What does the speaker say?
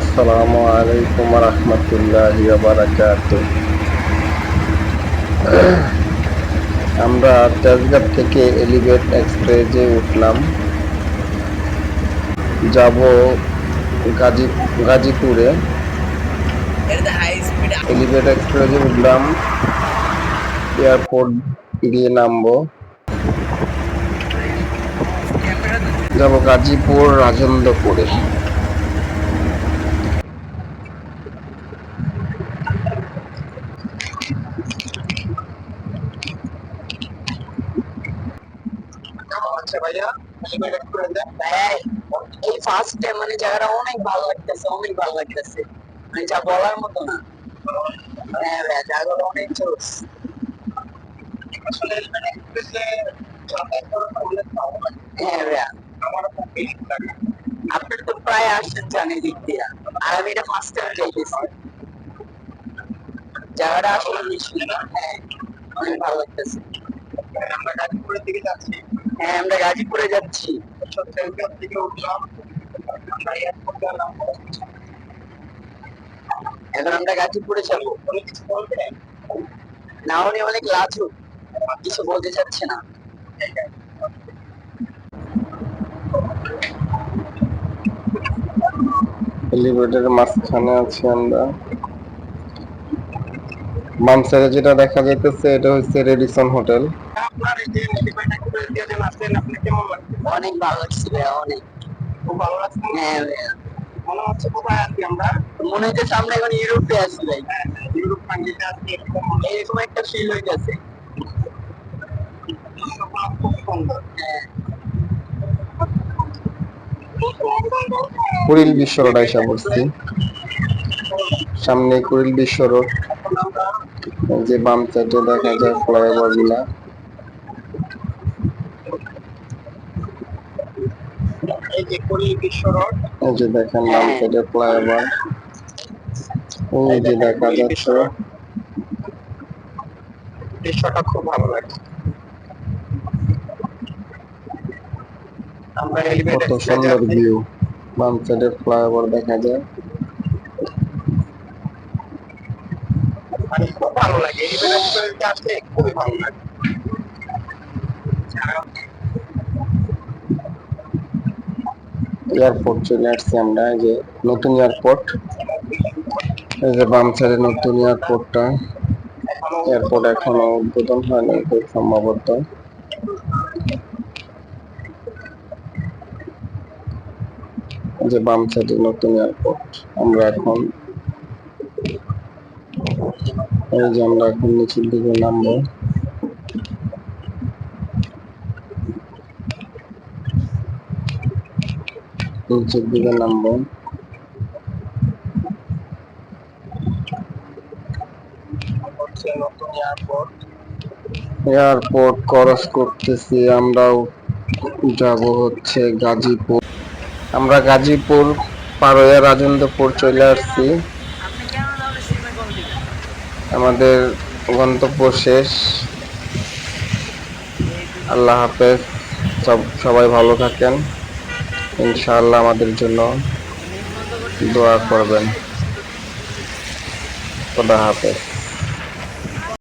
আসসালামু আলাইকুম রহমতুল্লাহি আমরা তেজগাঁ থেকে এলিভেট এক্সপ্রেসে উঠলাম। যাব গাজী, গাজীপুরে। এলিভেট এক্সপ্রেসে উঠলাম। এয়ারপোর্ট গিয়ে নামবো। যাব গাজীপুর রাজেন্দ্রপুরে। আচ্ছা ভাইয়া এই ফার্স্ট টাইম মানে জায়গাটা অনেক ভালো লাগতেছে অনেক ভালো লাগতেছে। মানে যা বলার মতো না। হ্যাঁ ভাইয়া জায়গাটা অনেক জোস। আসলে এলিভেট হ্যাঁ। ভাইয়া। আপনি তো প্রায় আসছেন জানি দিক দিয়ে। আর আমি এটা ফার্স্ট টাইম জায়গাটা আসলে হ্যাঁ অনেক ভালো লাগতেছে। আমরা গাজীপুরের দিকে যাচ্ছি। হ্যাঁ আমরা গাজীপুরে যাচ্ছি। এখন আমরা গাজীপুরে যাব। না উনি অনেক লাজুক। কিছু বলতে চাচ্ছে না। মাঝখানে আছি আমরা। বাম সাইডে যেটা দেখা যাইতেছে এটা হচ্ছে রেডিসন হোটেল। আপনার এই যে মোটিফাইটা করে দিয়ে আসলেন আপনি কেমন লাগছে অনেক ভালো লাগছে অনেক। খুব ভালো লাগছে হ্যাঁ ভাইয়া। মনে হচ্ছে কোথায় আছি আমরা মনে হচ্ছে সামনে এখন ইউরোপে আছি ভাই। ইউরোপ কান্ট্রিতে আছি এরকম একটা ফিল হইতেছে। খুব সুন্দর হ্যাঁ কুড়িল বিশ্ব রোড আইসা পড়ছি। সামনে কুড়িল বিশ্ব রোড এই যে বাম সাইডে দেখা যায় ফ্লাইওভারগুলা এই যে এই দেখেন বাম সাইডে ফ্লাইওভার ওই যে দেখা যাচ্ছে। দৃশ্যটা খুব ভালো এলিভেট কত সুন্দর ভিউ বাম সাইডে ফ্লাইওভার দেখা যায়। মানে খুব ভালো লাগে। আসলে খুবই ভালো লাগে। এয়ারপোর্ট চলে আসছি আমরা, এই যে নতুন এয়ারপোর্ট এই যে বাম সাইডে নতুন এয়ারপোর্টটা এয়ারপোর্ট এখনও উদ্বোধন হয়নি, খুব সম্ভবত। এই যে বাম সাইডে নতুন এয়ারপোর্ট আমরা এখন এই যে আমরা এখন নিচের দিকে নামবো। নিচের দিকে নামবো। এয়ারপোর্ট ক্রস করতেছি, আমরাও যাব হচ্ছে গাজীপুর। আমরা গাজীপুর পারোয়া রাজেন্দ্রপুর চলে আসছি। আমাদের গন্তব্য শেষ। আল্লাহ হাফেজ, সব, সবাই ভালো থাকেন। ইনশাআল্লাহ আমাদের জন্য দোয়া করবেন। খোদা হাফেজ।